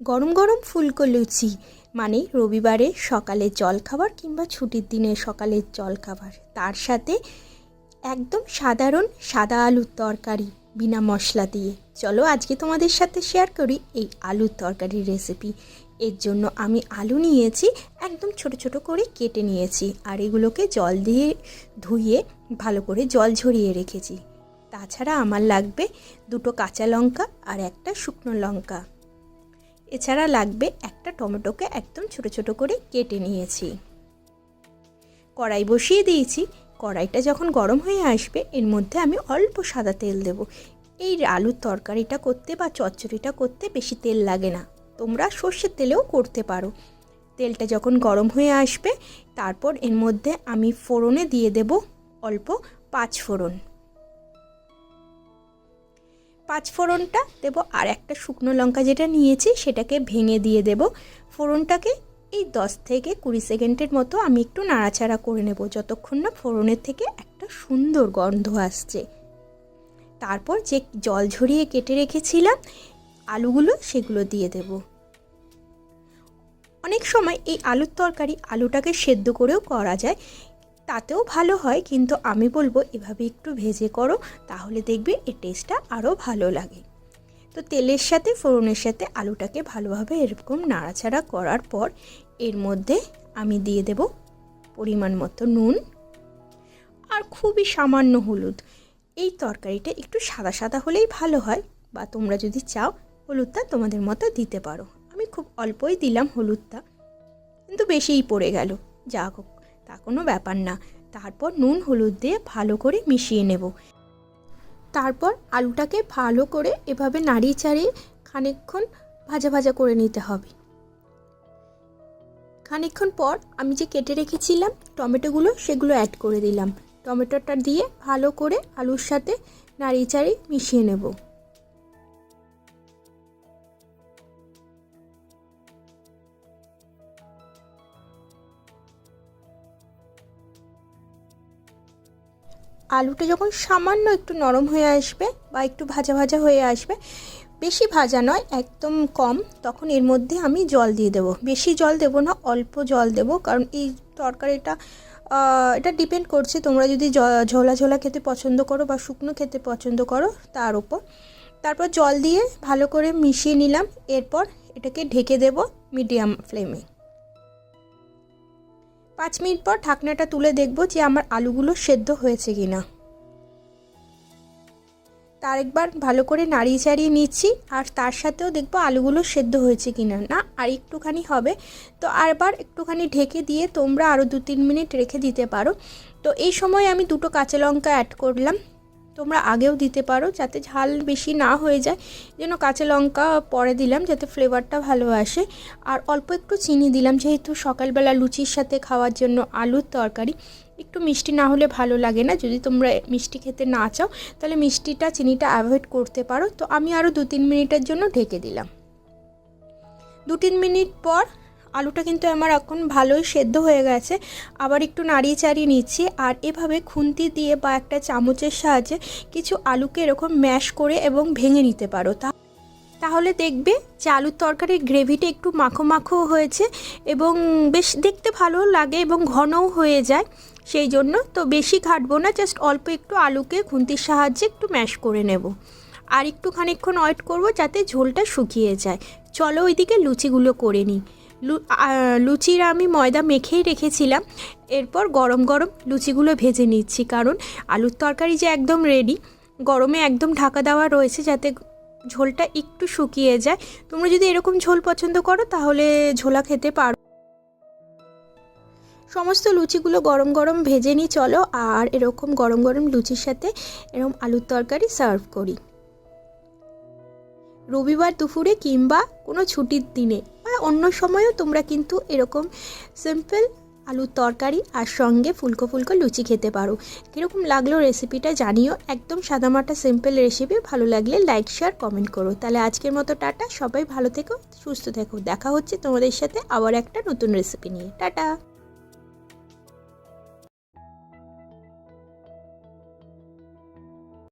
গরম গরম ফুলকো লুচি মানে রবিবারে সকালের জলখাবার কিংবা ছুটির দিনে সকালের জলখাবার তার সাথে একদম সাধারণ সাদা আলুর তরকারি বিনা মশলা দিয়ে। চলো আজকে তোমাদের সাথে শেয়ার করি এই আলুর তরকারির রেসিপি এর জন্য আমি আলু নিয়েছি, একদম ছোট ছোট করে কেটে নিয়েছি আর এগুলোকে জল দিয়ে ধুয়ে ভালো করে জল ঝরিয়ে রেখেছি। তাছাড়া আমার লাগবে দুটো কাঁচা লঙ্কা আর একটা শুকনো লঙ্কা। এছাড়া লাগবে একটা টমেটোকে একদম ছোট ছোট করে কেটে নিয়েছি। কড়াই বসিয়ে দিয়েছি। কড়াইটা যখন গরম হয়ে আসবে, এর মধ্যে আমি অল্প সাদা তেল দেব। এই আলুর তরকারিটা করতে বা চচ্চড়িটা করতে বেশি তেল লাগে না। তোমরা সর্ষের তেলেও করতে পারো। তেলটা যখন গরম হয়ে আসবে, তারপর এর মধ্যে আমি ফোড়নে দিয়ে দেব অল্প পাঁচ ফোড়ন পাঁচ ফোড়নটা দেবো আর একটা শুকনো লঙ্কা যেটা নিয়েছি সেটাকে ভেঙে দিয়ে দেব। ফোড়নটাকে এই দশ থেকে কুড়ি সেকেন্ডের মতো আমি একটু নাড়াচাড়া করে নেব যতক্ষণ না ফোড়নের থেকে একটা সুন্দর গন্ধ আসছে। তারপর যে জল ঝরিয়ে কেটে রেখেছিলাম, আলুগুলো সেগুলো দিয়ে দেব। অনেক সময় এই আলুর তরকারি আলুটাকে সেদ্ধ করেও করা যায় তাতেও ভালো হয়, কিন্তু আমি বলব এভাবে একটু ভেজে করো, তাহলে দেখবে এর টেস্টটা আরও ভালো লাগে। তো তেলের সাথে ফোড়নের সাথে আলুটাকে ভালোভাবে এরকম নাড়াচাড়া করার পর এর মধ্যে আমি দিয়ে দেব পরিমাণ মতো নুন আর খুবই সামান্য হলুদ। এই তরকারিটা একটু সাদা সাদা হলেই ভালো হয় বা তোমরা যদি চাও হলুদটা তোমাদের মতো দিতে পারো। আমি খুব অল্পই দিলাম হলুদটা, কিন্তু বেশিই পড়ে গেল। যা হোক। তা কোনো ব্যাপার না। তারপর নুন, হলুদ দিয়ে ভালো করে মিশিয়ে নেব। তারপর আলুটাকে ভালো করে এভাবে নাড়িয়ে চাড়িয়ে খানিকক্ষণ ভাজা ভাজা করে নিতে হবে। খানিকক্ষণ পর আমি যে কেটে রেখেছিলাম টমেটোগুলো সেগুলো অ্যাড করে দিলাম। টমেটোটা দিয়ে ভালো করে আলুর সাথে নাড়িয়ে চাড়িয়ে মিশিয়ে নেব। আলুটা যখন সামান্য একটু নরম হয়ে আসবে বা একটু ভাজা ভাজা হয়ে আসবে, বেশি ভাজা নয়, একদম কম, তখন এর মধ্যে আমি জল দিয়ে দেবো। বেশি জল দেবো না, অল্প জল দেবো, কারণ এই তরকারিটা এটা ডিপেন্ড করছে তোমরা যদি ঝোলা ঝোলা খেতে পছন্দ করো বা শুকনো খেতে পছন্দ করো, তার উপর তারপর জল দিয়ে ভালো করে মিশিয়ে নিলাম, এরপর এটাকে ঢেকে দেব মিডিয়াম ফ্লেমে। পাঁচ মিনিট পর ঢাকনাটা তুলে দেখব যে আমার আলুগুলো সেদ্ধ হয়েছে কি না তার একবার ভালো করে নাড়িয়ে চাড়িয়ে নিচ্ছি, আর তার সাথেও দেখব আলুগুলো সেদ্ধ হয়েছে কি না না আর একটুখানি হবে। তো আরবার একটুখানি ঢেকে দিয়ে তোমরা আরও দু তিন মিনিট রেখে দিতে পারো। তো এই সময় আমি দুটো কাঁচা লঙ্কা অ্যাড করলাম। তোমরা আগেও দিতে পারো যাতে ঝাল বেশি না হয়ে যায়। যেন কাঁচা লঙ্কা পরে দিলাম যাতে ফ্লেভারটা ভালো আসে। আর অল্প একটু চিনি দিলাম যেহেতু সকালবেলা লুচির সাথে খাওয়ার জন্য আলুর তরকারি। একটু মিষ্টি না হলে ভালো লাগে না। যদি তোমরা মিষ্টি খেতে না চাও, তাহলে মিষ্টিটা, চিনিটা অ্যাভয়েড করতে পারো। তো আমি আরও দু তিন মিনিটের জন্য ঢেকে দিলাম। দু তিন মিনিট পর আলুটা কিন্তু আমার এখন ভালোই সেদ্ধ হয়ে গেছে। আবার একটু নাড়িয়ে চাড়িয়ে নিচ্ছি। আর এভাবে খুন্তি দিয়ে বা একটা চামচের সাহায্যে কিছু আলুকে এরকম ম্যাশ করে এবং ভেঙে নিতে পারো। তা তাহলে দেখবে যে আলুর তরকারির গ্রেভিটা একটু মাখো মাখো হয়েছে এবং বেশ দেখতে ভালো লাগে এবং ঘনও হয়ে যায়। সেই জন্য তো বেশি ঘাটবো না, জাস্ট অল্প একটু আলুকে খুন্তির সাহায্যে একটু ম্যাশ করে নেব। আর একটু খানিকক্ষণ ওয়েট করব যাতে ঝোলটা শুকিয়ে যায়। চলো ওইদিকে লুচিগুলো করে নিই। লুচির আমি ময়দা মেখেই রেখেছিলাম। এরপর গরম গরম লুচিগুলো ভেজে নিচ্ছি, কারণ আলুর তরকারি যে একদম রেডি গরমে একদম ঢাকা দেওয়া রয়েছে যাতে ঝোলটা একটু শুকিয়ে যায়। তোমরা যদি এরকম ঝোল পছন্দ করো, তাহলে ঝোলা খেতে পারো। সমস্ত লুচিগুলো গরম গরম ভেজে নিই, চলো আর এরকম গরম গরম লুচির সাথে এরকম আলুর তরকারি সার্ভ করি। রবিবার দুপুরে কিংবা কোনো ছুটির দিনে বা অন্য সময়ও তোমরা কিন্তু এরকম সিম্পল আলুর তরকারি আর সঙ্গে ফুলকো ফুলকো লুচি খেতে পারো। কীরকম লাগল রেসিপিটা জানিও। একদম সাদামাটা সিম্পল রেসিপি ভালো লাগলে লাইক শেয়ার কমেন্ট করো। তাহলে আজকের মতো টাটা। সবাই ভালো থেকো, সুস্থ থেকো। দেখা হচ্ছে তোমাদের সাথে আবার একটা নতুন রেসিপি নিয়ে। টাটা!